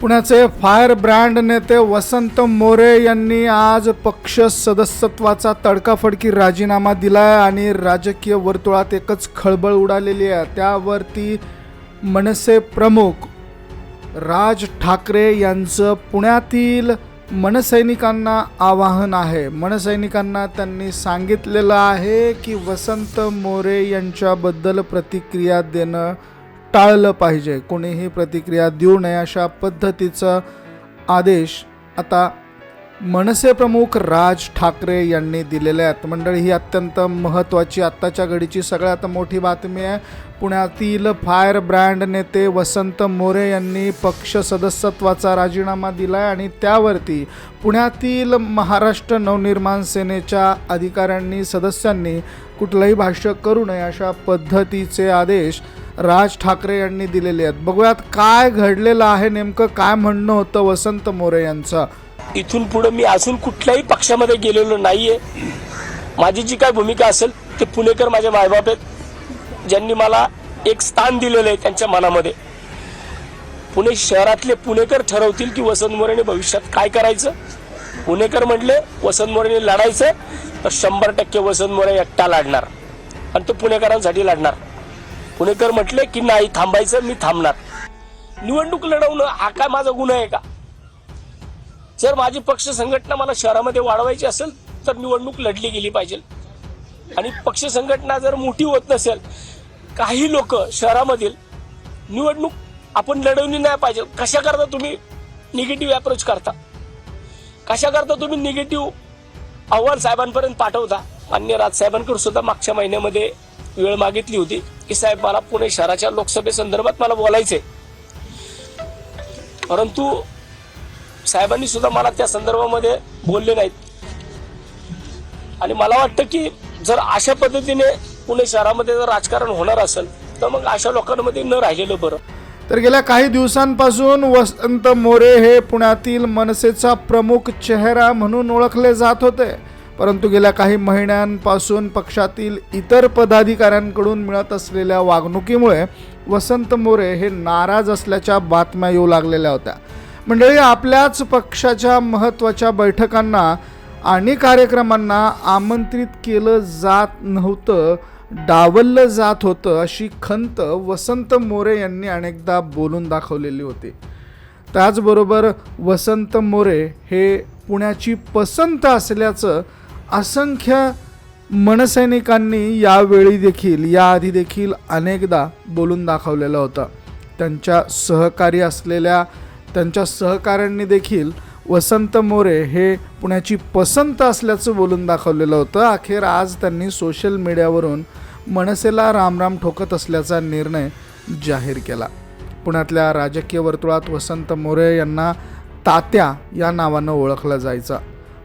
पुण्याचे fire brand नेते वसंत मोरे यांनी आज पक्ष सदस्यत्वाचा तडकाफडकी राजीनामा दिलाय आणि राजकीय वर्तुळात एकच खळबळ उडालेली आहे. त्यावरती मनसे प्रमुख राज ठाकरे यांचं पुण्यातील मनसैनिकांना आवाहन आहे. मनसैनिकांना त्यांनी सांगितलेलं आहे की वसंत मोरे यांच्याबद्दल प्रतिक्रिया देणं टाळलं पाहिजे. कोणीही प्रतिक्रिया देऊ नये अशा पद्धतीचा आदेश आता मनसे प्रमुख राज ठाकरे यांनी दिलेले आहेत मंडळी ही अत्यंत महत्त्वाची आत्ताच्या घडीची सगळ्यात मोठी बातमी आहे. पुण्यातील फायर ब्रँड नेते वसंत मोरे यांनी पक्ष सदस्यत्वाचा राजीनामा दिला आहे आणि त्यावरती पुण्यातील महाराष्ट्र नवनिर्माण सेनेच्या अधिकाऱ्यांनी सदस्यांनी कुठलंही भाष्य करू नये अशा पद्धतीचे आदेश राज ठाकरे यांनी दिलेले आहेत. बघूयात काय घडलेलं आहे नेमकं काय म्हणणं होतं वसंत मोरे यांचं? इथून पुढे मी अजून कुठल्याही पक्षामध्ये गेलेलो नाहीये. माझी जी काय भूमिका असेल ते पुणेकर माझे मायबाप आहेत. ज्यांनी मला एक स्थान दिलेलं आहे त्यांच्या मनामध्ये. पुणे शहरातले पुणेकर ठरवतील की वसंत मोरेने भविष्यात काय करायचं? पुणेकर म्हटले वसंत मोरेने लढायचं तर शंभर टक्के वसंत मोरे एकटा लढणार. आणि तो पुणेकरांसाठी लढणार. पुणेकर म्हटले की नाही थांबायचं मी थांबणार. निवडणूक लढवणं हा काय माझा गुन्हा आहे का? जर माझी पक्ष संघटना मला शहरामध्ये वाढवायची असेल तर निवडणूक लढली गेली पाहिजे. आणि पक्ष संघटना जर मोठी होत नसेल काही लोक शहरामधील निवडणूक आपण लढवली नाही पाहिजे. कशा करता तुम्ही निगेटिव्ह अप्रोच करता? कशा करता तुम्ही निगेटिव्ह अहवाल साहेबांपर्यंत पाठवता? मान्य राजसाहेबांकडे सुद्धा मागच्या महिन्यामध्ये वेळ मागितली होती की साहेब मला पुणे शहराच्या लोकसभेसंदर्भात मला बोलायचंय. परंतु साहेबांनी सुद्धा मला त्या संदर्भामध्ये बोलले नाहीत. आणि मला वाटतं की जर अशा पद्धतीने पुणे शहरामध्ये जर राजकारण होणार असेल तर मग अशा लोकांमध्ये न राहिलेलं बरं. तर गेल्या काही दिवसांपासून वसंत मोरे हे पुण्यातील मनसेचा प्रमुख चेहरा म्हणून ओळखले जात होते. परंतु गेल्या काही महिन्यांपासून पक्षातील इतर पदाधिकाऱ्यांकडून मिळत असलेल्या वागणुकीमुळे वसंत मोरे हे नाराज असल्याच्या बातम्या येऊ लागलेल्या होत्या. मंडळी आपल्याच पक्षाच्या महत्त्वाच्या बैठकांना आणि कार्यक्रमांना आमंत्रित केलं जात नव्हतं डावललं जात होतं अशी खंत वसंत मोरे यांनी अनेकदा बोलून दाखवलेली होती. त्याचबरोबर वसंत मोरे हे पुण्याची पसंत असल्याचं असंख्य मनसैनिकांनी यावेळी देखील याआधी देखील अनेकदा बोलून दाखवलेलं होतं. त्यांच्या सहकारी असलेल्या त्यांच्या सहकाऱ्यांनी देखील वसंत मोरे हे पुण्याची पसंत असल्याचं बोलून दाखवलेलं होतं. अखेर आज त्यांनी सोशल मीडियावरून मनसेला रामराम ठोकत असल्याचा निर्णय जाहीर केला. पुण्यातल्या राजकीय वर्तुळात वसंत मोरे यांना तात्या या नावानं ओळखलं जायचं.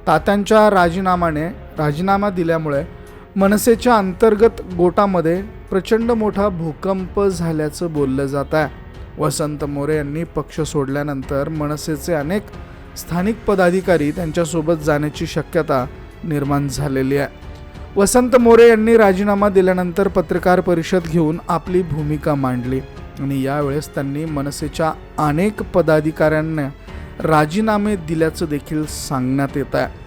तात्यांच्या राजीनामाने राजीनामा दिल्यामुळे मनसेच्या अंतर्गत गोटामध्ये प्रचंड मोठा भूकंप झाल्याचं बोललं जात आहे. वसंत मोरे यांनी पक्ष सोडल्यानंतर मनसेचे अनेक स्थानिक पदाधिकारी त्यांच्यासोबत जाण्याची शक्यता निर्माण झालेली आहे. वसंत मोरे यांनी राजीनामा दिल्यानंतर पत्रकार परिषद घेऊन आपली भूमिका मांडली आणि यावेळेस त्यांनी मनसेच्या अनेक पदाधिकाऱ्यांना राजीनामे दिल्याचं देखील सांगण्यात येत आहे.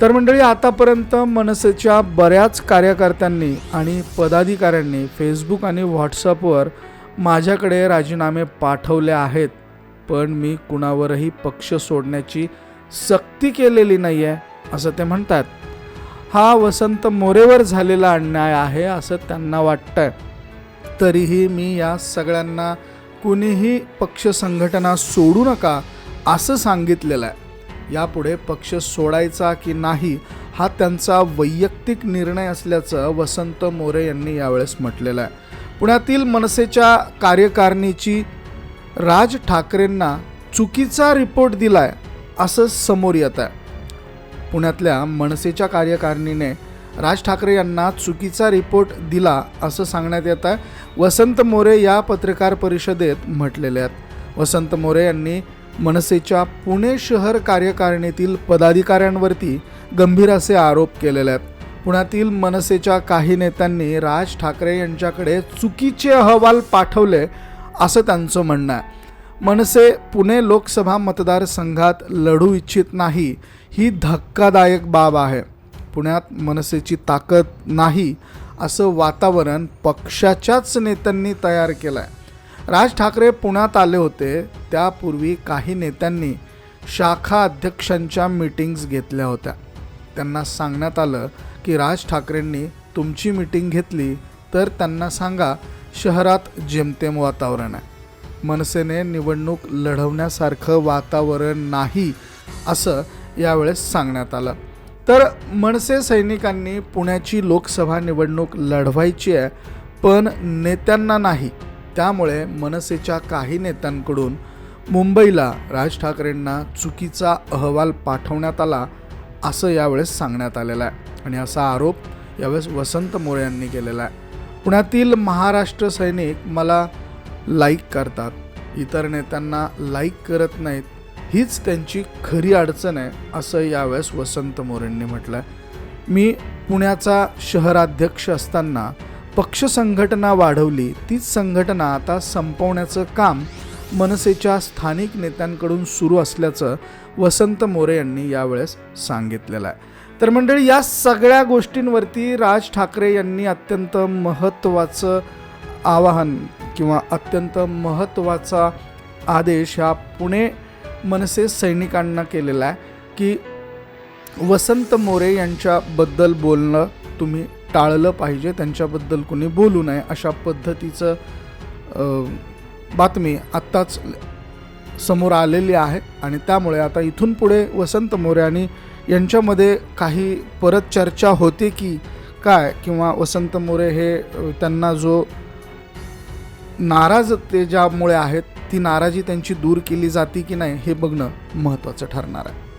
तर मंडळी आतापर्यंत मनसेच्या बऱ्याच कार्यकर्त्यांनी आणि पदाधिकाऱ्यांनी फेसबुक आणि व्हॉट्सअपवर माझ्याकडे राजीनामे पाठवले आहेत. पण मी कुणावरही पक्ष सोडण्याची सक्ती केलेली नाही आहे असं ते म्हणतात हा वसंत मोरेवर झालेला अन्याय आहे असं त्यांना वाटतंय. तरीही मी या सगळ्यांना कुणीही पक्ष संघटना सोडू नका असं सांगितलेलं आहे. यापुढे पक्ष सोडायचा की नाही हा त्यांचा वैयक्तिक निर्णय असल्याचं वसंत मोरे यांनी यावेळेस म्हटलेलं आहे. पुण्यातील मनसेच्या कार्यकारिणीची राज ठाकरेंना चुकीचा रिपोर्ट दिलाय असं समोर येत आहे. पुण्यातल्या मनसेच्या कार्यकारिणीने राज ठाकरे यांना चुकीचा रिपोर्ट दिला असं सांगण्यात येत आहे. वसंत मोरे या पत्रकार परिषदेत म्हटलेले आहेत. वसंत मोरे यांनी मनसेच्या पुणे शहर कार्यकारिणीतील पदाधिकाऱ्यांवरती गंभीर असे आरोप केलेले आहेत. पुण्यातील मनसेच्या काही नेत्यांनी राज ठाकरे यांच्याकडे चुकीचे अहवाल पाठवले असं त्यांचं म्हणणं आहे. मनसे पुणे लोकसभा मतदारसंघात लढू इच्छित नाही ही धक्कादायक बाब आहे. पुण्यात मनसेची ताकद नाही असं वातावरण पक्षाच्याच नेत्यांनी तयार केलं आहे राज ठाकरे पुण्यात आले होते. त्यापूर्वी काही नेत्यांनी शाखा अध्यक्षांच्या मीटिंग्स घेतल्या होत्या. त्यांना सांगण्यात आलं की राज ठाकरेंनी तुमची मीटिंग घेतली तर त्यांना सांगा शहरात जेमतेम वातावरण आहे. मनसेने निवडणूक लढवण्यासारखं वातावरण नाही असं यावेळेस सांगण्यात आलं. तर मनसे सैनिकांनी पुण्याची लोकसभा निवडणूक लढवायची आहे पण नेत्यांना नाही. त्यामुळे मनसेच्या काही नेत्यांकडून मुंबईला राज ठाकरेंना चुकीचा अहवाल पाठवण्यात आला असं यावेळेस सांगण्यात आलेलं आहे. आणि असा आरोप यावेळेस वसंत मोरे यांनी केलेला आहे. पुण्यातील महाराष्ट्र सैनिक मला लाईक करतात. इतर नेत्यांना लाईक करत नाहीत. हीच त्यांची खरी अडचण आहे असं यावेळेस वसंत मोरेंनी म्हटलं आहे मी पुण्याचा शहराध्यक्ष असताना पक्ष संघटना वाढवली तीच संघटना आता संपवण्याचं काम मनसेच्या स्थानिक नेत्यांकडून सुरू असल्याचं वसंत मोरे यांनी यावेळेस सांगितलेलं आहे. तर मंडळी या सगळ्या गोष्टींवरती राज ठाकरे यांनी अत्यंत महत्त्वाचं आवाहन किंवा अत्यंत महत्त्वाचा आदेश ह्या पुणे मनसे सैनिकांना केलेला आहे की वसंत मोरे यांच्याबद्दल बोलणं तुम्ही टाळलं पाहिजे त्यांच्याबद्दल कोणी बोलू नये अशा पद्धतीचं बातमी आत्ताच समोर आलेली आहे आणि त्यामुळे आता इथून पुढे वसंत मोरे आणि यांच्यामध्ये काही परत चर्चा होते की काय किंवा वसंत मोरे हे त्यांना जो नाराज ते ज्यामुळे आहेत ती नाराजी त्यांची दूर केली जाते की नाही हे बघणं महत्त्वाचं ठरणार आहे.